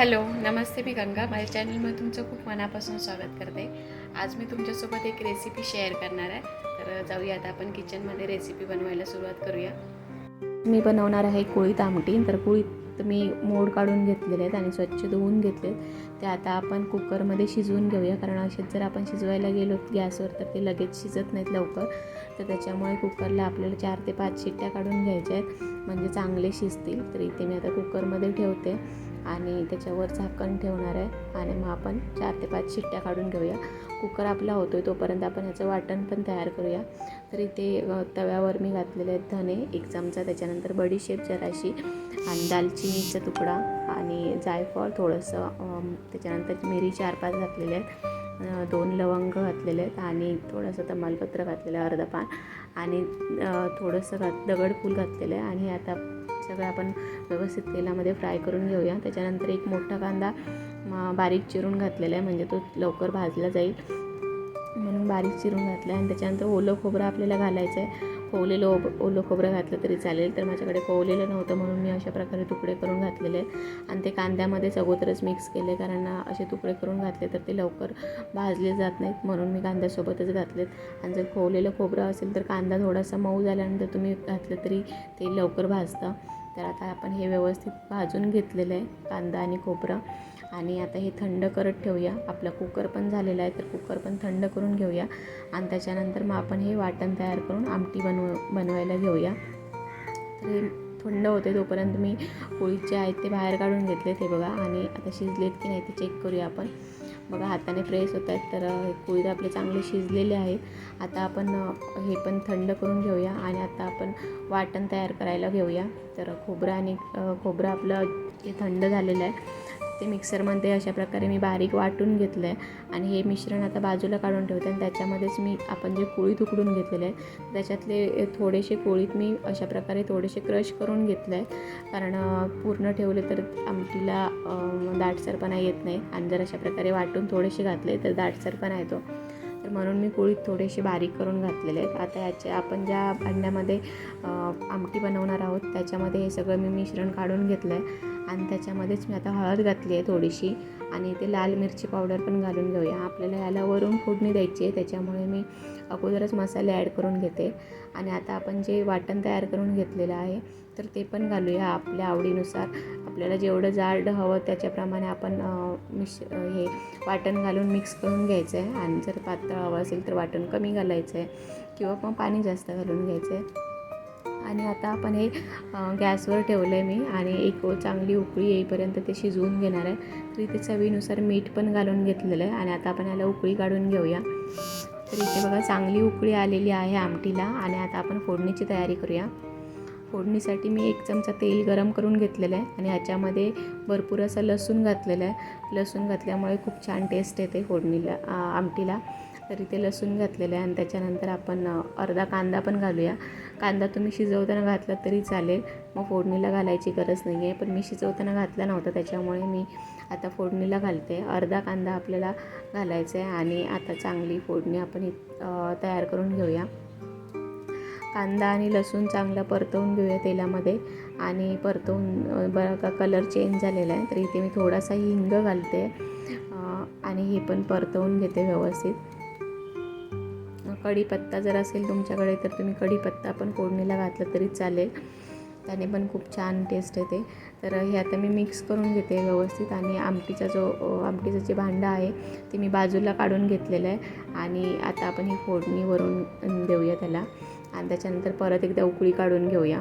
Hello नमस्ते मी गंगा. माझ्या चॅनलमध्ये तुमचं खूप मनापासून स्वागत करते. आज मी तुमच्यासोबत एक रेसिपी शेअर करणार आहे. तर जाऊया आता आपण किचनमध्ये रेसिपी बनवायला सुरुवात करूया. मी बनवणार आहे कुळीत आमटी. तर कुळीत मी मोड काढून घेतलेले आहेत आणि स्वच्छ धुवून घेतले ते आता आपण कुकरमध्ये शिजवून घेऊया. कारण असेच जर आपण शिजवायला गेलो गॅसवर तर ते लगेच शिजत नाहीत लवकर. तर त्याच्यामुळे कुकरला आपल्याला चार ते पाच शिट्ट्या काढून घ्यायच्या आहेत. म्हणजे चांगले शिजतील. तर इथे मी आता कुकरमध्ये ठेवते. आणि त्याच्यावर झाकण ठेवणार आहे. आणि मग आपण चार ते पाच शिट्ट्या काढून घेऊया. कुकर आपला होतो आहे तोपर्यंत आपण ह्याचं वाटण पण तयार करूया. तर इथे तव्यावर मी घातलेले आहेत धने एक चमचा त्याच्यानंतर बडीशेप जराशी आणि दालचिनीचा तुकडा आणि जायफळ थोडंसं त्याच्यानंतर मिरी चार पाच घातलेले आहेत. दोन लवंग घातलेले आहेत आणि थोडंसं तमालपत्र घातलेलं आहे अर्धा पान आणि थोडंसं घात दगडफूल घातलेलं आहे. आणि आता सगळं आपण व्यवस्थित तेलामध्ये फ्राय करून घेऊया. त्याच्यानंतर एक मोठा कांदा बारीक चिरून घातलेला आहे. म्हणजे तो लवकर भाजला जाईल. म्हणून बारीक चिरून घातला आहे आणि त्याच्यानंतर ओलं खोबरं आपल्याला घालायचं आहे कोवलेलं ओब ओलं खोबरं घातलं तरी चालेल. तर माझ्याकडे कोवलेलं नव्हतं म्हणून मी अशा प्रकारे तुकडे करून घातलेले आहेत. आणि ते कांद्यामध्ये अगोदरच मिक्स केले. कारण असे तुकडे करून घातले तर ते लवकर भाजले जात नाहीत. म्हणून मी कांद्यासोबतच घातलेत. आणि जर खोवलेलं खोबरं असेल तर कांदा थोडासा मऊ झाल्यानंतर तुम्ही घातलं तरी ते लवकर भाजतं. तर आता आपण हे व्यवस्थित भाजून घेतलेलं आहे कांदा आणि खोबरं. आणि आता हे थंड करत ठेवूया. आपला कुकर पण झालेला आहे तर कुकर पण थंड करून घेऊया. आणि त्याच्यानंतर मग आपण हे वाटण तयार करून आमटी बनव बनवायला घेऊया. तर हे थंड होते तोपर्यंत मी पोळीचे जे आहेत ते बाहेर काढून घेतले ते बघा. आणि आता शिजलेत की नाही ते चेक करूया आपण. बघा हाताने प्रेस होत आहेत तर कोळी आपले चांगले शिजलेले आहेत. आता आपण हे पण थंड करून घेऊया आणि आता आपण वाटण तयार करायला घेऊया. तर खोबरं आणि खोबरं आपलं हे थंड झालेलं आहे. ते मिक्सरमध्ये अशा प्रकारे मी बारीक वाटून घेतलं आहे. आणि हे मिश्रण आता बाजूला काढून ठेवते आणि त्याच्यामध्येच मी आपण जे कोळीत उकडून घेतलेले आहे त्याच्यातले थोडेसे कोळीत मी अशा प्रकारे थोडेसे क्रश करून घेतलं आहे कारण पूर्ण ठेवले तर आमटीला दाटसरपणा येत नाही. आणि जर अशा प्रकारे वाटून थोडेसे घातले तर दाटसरपणा येतो. तर म्हणून मी कोळीत थोडेसे बारीक करून घातलेले आहेत. आता याचे आपण ज्या भांड्यामध्ये आमटी बनवणार आहोत त्याच्यामध्ये हे सगळं मी मिश्रण काढून घेतलं आहे. आणि त्याच्यामध्येच मी आता हळद घातली आहे थोडीशी आणि ते लाल मिरची पावडर पण घालून घेऊया. आपल्याला याला वरून फोडणी द्यायची आहे त्याच्यामुळे मी अगोदरच मसाले ॲड करून घेते. आणि आता आपण जे वाटण तयार करून घेतलेलं आहे तर ते पण घालूया आपल्या आवडीनुसार. आपल्याला जेवढं जाड हवं त्याच्याप्रमाणे आपण मिश हे वाटण घालून मिक्स करून घ्यायचं आहे आणि जर पातळ हवं असेल तर वाटण कमी घालायचं आहे किंवा मग पाणी जास्त घालून घ्यायचं आहे आणि आता आपण हे गॅसवर ठेवलं आहे मी आणि एक चांगली उकळी येईपर्यंत ते शिजवून घेणार आहे. तर इथे चवीनुसार मीठ पण घालून घेतलेलं आहे आणि आता आपण याला उकळी काढून घेऊया. तर इथे बघा चांगली उकळी आलेली आहे आमटीला आणि आता आपण फोडणीची तयारी करूया. फोडणीसाठी मी एक चमचा तेल गरम करून घेतलेलं आहे आणि ह्याच्यामध्ये भरपूर असं लसूण घातलेलं आहे. लसूण घातल्यामुळे खूप छान टेस्ट येते फोडणीला आमटीला. तर इथे लसूण घातलेलं आहे आणि त्याच्यानंतर आपण अर्धा कांदा पण घालूया. कांदा तुम्ही शिजवताना घातला तरी चालेल. मग फोडणीला घालायची गरज नाही आहे पण मी शिजवताना घातला नव्हता त्याच्यामुळे मी आता फोडणीला घालते. अर्धा कांदा आपल्याला घालायचा आहे आणि आता चांगली फोडणी आपण तयार करून घेऊया. कांदा आणि लसूण चांगला परतवून घेऊया तेलामध्ये आणि परतवून बरं का कलर चेंज झालेला आहे. तर इथे मी थोडासा हिंग घालते आणि हे पण परतवून घेते व्यवस्थित. कढीपत्ता जर असेल तुमच्याकडे तर तुम्ही कढीपत्ता पण फोडणीला घातलं तरी चालेल. त्याने पण खूप छान टेस्ट येते. तर हे आता मी मिक्स करून घेते व्यवस्थित आणि आमटीचा जो आमटीचं जे भांडं आहे ते मी बाजूला काढून घेतलेलं आहे. आणि आता आपण ही फोडणी वरून देऊया त्याला. आणि त्याच्यानंतर परत एकदा उकळी काढून घेऊया.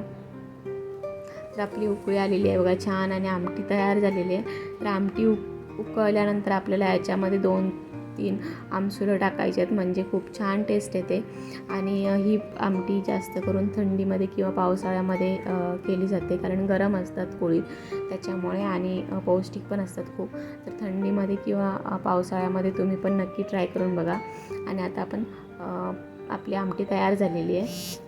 तर आपली उकळी आलेली आहे बघा छान आणि आमटी तयार झालेली आहे. तर आमटी उक उकळल्यानंतर आपल्याला याच्यामध्ये दोन तीन आमसुलं टाकायचे आहेत. म्हणजे खूप छान टेस्ट येते. आणि ही आमटी जास्त करून थंडीमध्ये किंवा पावसाळ्यामध्ये केली जाते. कारण गरम असतात कोळी त्याच्यामुळे आणि पौष्टिक पण असतात खूप. तर थंडीमध्ये किंवा पावसाळ्यामध्ये तुम्ही पण नक्की ट्राय करून बघा. आणि आता आपण आपली आमटी तयार झालेली आहे.